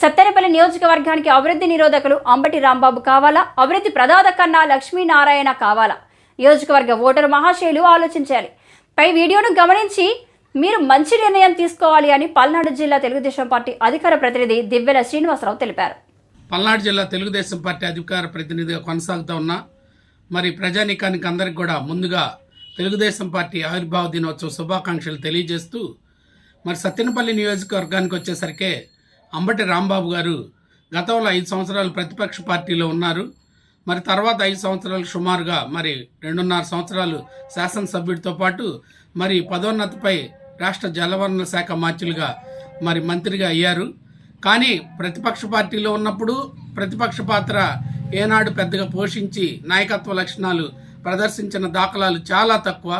సత్తెనపల్లి నియోజకవర్గానికి అభివృద్ధి నిరోధకులు అంబటి రాంబాబు కావాలా? అభివృద్ధి ప్రదాత కన్నా లక్ష్మీనారాయణ కావాలా? నియోజకవర్గ ఓటరు మహాశయులు ఆలోచించాలి. పై వీడియోను గమనించి మీరు మంచి నిర్ణయం తీసుకోవాలి అని పల్నాడు జిల్లా తెలుగుదేశం పార్టీ అధికార ప్రతినిధి దివ్యల శ్రీనివాసరావు తెలిపారు. పల్నాడు జిల్లా తెలుగుదేశం పార్టీ అధికార ప్రతినిధిగా కొనసాగుతూ ఉన్నా మరి ప్రజానీకానికి అందరికి కూడా ముందుగా తెలుగుదేశం పార్టీ ఆవిర్భావ దినోత్సవ శుభాకాంక్షలు తెలియజేస్తూ మరి సత్తెనపల్లి నియోజకవర్గానికి వచ్చేసరికి అంబటి రాంబాబు గారు గతంలో ఐదు సంవత్సరాలు ప్రతిపక్ష పార్టీలో ఉన్నారు. మరి తర్వాత ఐదు సంవత్సరాలు సుమారుగా మరి రెండున్నర సంవత్సరాలు శాసనసభ్యుడితో పాటు మరి పదోన్నతిపై రాష్ట్ర జలవనరుల శాఖ మంత్రులుగా మరి మంత్రిగా అయ్యారు. కానీ ప్రతిపక్ష పార్టీలో ఉన్నప్పుడు ప్రతిపక్ష పాత్ర ఏనాడు పెద్దగా పోషించి నాయకత్వ లక్షణాలు ప్రదర్శించిన దాఖలాలు చాలా తక్కువ.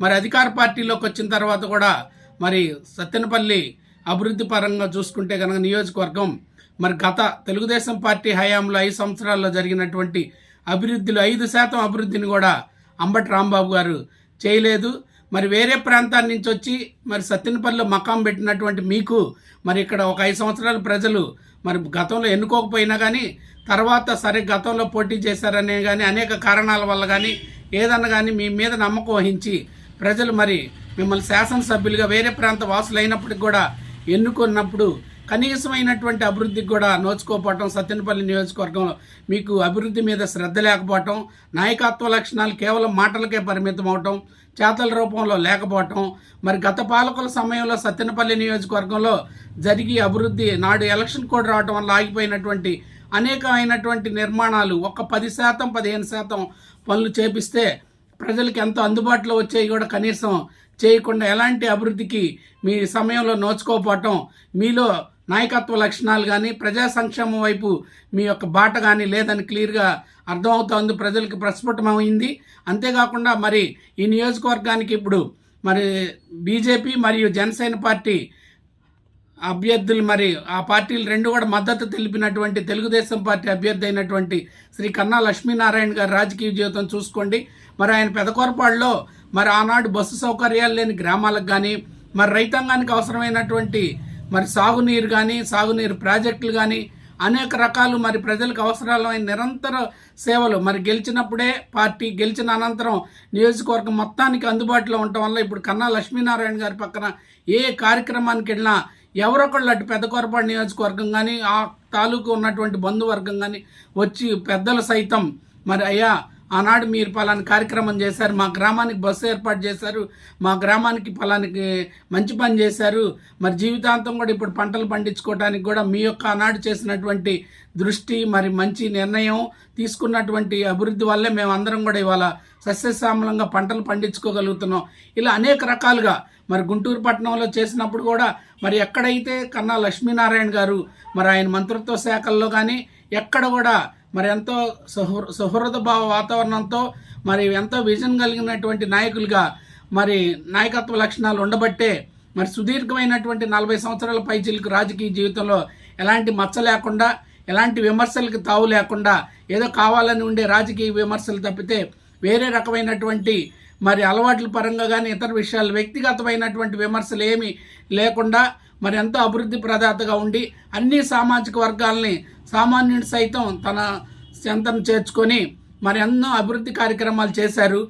మరి అధికార పార్టీలోకి వచ్చిన తర్వాత కూడా మరి సత్తెనపల్లి అభివృద్ధి పరంగా చూసుకుంటే కనుక నియోజకవర్గం మరి గత తెలుగుదేశం పార్టీ హయాంలో ఐదు సంవత్సరాల్లో జరిగినటువంటి అభివృద్ధిలో ఐదు శాతం అభివృద్ధిని కూడా అంబటి రాంబాబు గారు చేయలేదు. మరి వేరే ప్రాంతాల నుంచి వచ్చి మరి సత్యనపల్లిలో మకాం పెట్టినటువంటి మీకు మరి ఇక్కడ ఒక ఐదు సంవత్సరాలు ప్రజలు మరి గతంలో ఎన్నుకోకపోయినా కానీ తర్వాత సరే గతంలో పోటీ చేశారనే కానీ అనేక కారణాల వల్ల కానీ ఏదన్నా కానీ మీ మీద నమ్మకం వహించి ప్రజలు మరి మిమ్మల్ని శాసనసభ్యులుగా వేరే ప్రాంత వాసులు అయినప్పటికి కూడా ఎన్నుకున్నప్పుడు కనీసమైనటువంటి అభివృద్ధికి కూడా నోచుకోపోవటం సత్తెనపల్లి నియోజకవర్గంలో మీకు అభివృద్ధి మీద శ్రద్ధ లేకపోవటం నాయకత్వ లక్షణాలు కేవలం మాటలకే పరిమితం అవటం చేతల రూపంలో లేకపోవటం మరి గత పాలకుల సమయంలో సత్తెనపల్లి నియోజకవర్గంలో జరిగి అభివృద్ధి నాడు ఎలక్షన్ కోడ్ రావటం వల్ల ఆగిపోయినటువంటి అనేకమైనటువంటి నిర్మాణాలు ఒక పది శాతం పదిహేను శాతం పనులు చేపిస్తే ప్రజలకు ఎంతో అందుబాటులో వచ్చేవి కూడా కనీసం చేయకుండా ఎలాంటి అభివృద్ధికి మీ సమయంలో నోచుకోకపోవటం మీలో నాయకత్వ లక్షణాలు కానీ ప్రజా సంక్షేమం వైపు మీ యొక్క బాట కానీ లేదని క్లియర్గా అర్థమవుతోంది. ప్రజలకు ప్రస్ఫుటమైంది. అంతేకాకుండా మరి ఈ నియోజకవర్గానికి ఇప్పుడు మరి బీజేపీ మరియు జనసేన పార్టీ అభ్యర్థులు మరి ఆ పార్టీలు రెండు కూడా మద్దతు తెలిపినటువంటి తెలుగుదేశం పార్టీ అభ్యర్థి అయినటువంటి శ్రీ కన్నా లక్ష్మీనారాయణ గారి రాజకీయ జీవితం చూసుకోండి. మరి ఆయన పెదకొరపాడులో మరి ఆనాడు బస్సు సౌకర్యాలు లేని గ్రామాలకు కానీ మరి రైతాంగానికి అవసరమైనటువంటి మరి సాగునీరు కానీ సాగునీరు ప్రాజెక్టులు కానీ అనేక రకాలు మరి ప్రజలకు అవసరాలైన నిరంతర సేవలు మరి గెలిచినప్పుడే పార్టీ గెలిచిన అనంతరం నియోజకవర్గం మొత్తానికి అందుబాటులో ఉండటం వల్ల ఇప్పుడు కన్నా లక్ష్మీనారాయణ గారి పక్కన ఏ కార్యక్రమానికి వెళ్ళినా ఎవరొకళ్ళు అటు పెద్ద కొరపాడు నియోజకవర్గం కానీ ఆ తాలూకు ఉన్నటువంటి బంధువర్గం కానీ వచ్చి పెద్దలు సైతం మరి అయ్యా ఆనాడు మీరు పలాని కార్యక్రమం చేశారు మా గ్రామానికి బస్సు ఏర్పాటు చేశారు మా గ్రామానికి పలానికి మంచి పని చేశారు. మరి జీవితాంతం కూడా ఇప్పుడు పంటలు పండించుకోవడానికి కూడా మీ యొక్క ఆనాడు చేసినటువంటి దృష్టి మరి మంచి నిర్ణయం తీసుకున్నటువంటి అభివృద్ధి వల్లే మేము అందరం కూడా ఇవాళ సస్యశ్యామలంగా పంటలు పండించుకోగలుగుతున్నాం. ఇలా అనేక రకాలుగా మరి గుంటూరు పట్టణంలో చేసినప్పుడు కూడా మరి ఎక్కడైతే కన్నా లక్ష్మీనారాయణ గారు మరి ఆయన మంత్రిత్వ శాఖల్లో కానీ ఎక్కడ కూడా మరి ఎంతో సహృ సహృద భావ వాతావరణంతో మరి ఎంతో విజన్ కలిగినటువంటి నాయకులుగా మరి నాయకత్వ లక్షణాలు ఉండబట్టే మరి సుదీర్ఘమైనటువంటి నలభై సంవత్సరాల పైచిలకు రాజకీయ జీవితంలో ఎలాంటి మచ్చ లేకుండా ఎలాంటి విమర్శలకు తావు లేకుండా ఏదో కావాలని ఉండే రాజకీయ విమర్శలు తప్పితే వేరే రకమైనటువంటి మరి అలవాట్ల పరంగా కానీ ఇతర విషయాలు వ్యక్తిగతమైనటువంటి విమర్శలు ఏమీ లేకుండా మరి ఎంతో అభివృద్ధి ప్రదాతగా ఉండి అన్ని సామాజిక వర్గాల్ని సామాన్యుడు సైతం తన చెంతను చేర్చుకొని మరి ఎన్నో అభివృద్ధి కార్యక్రమాలు చేశారు.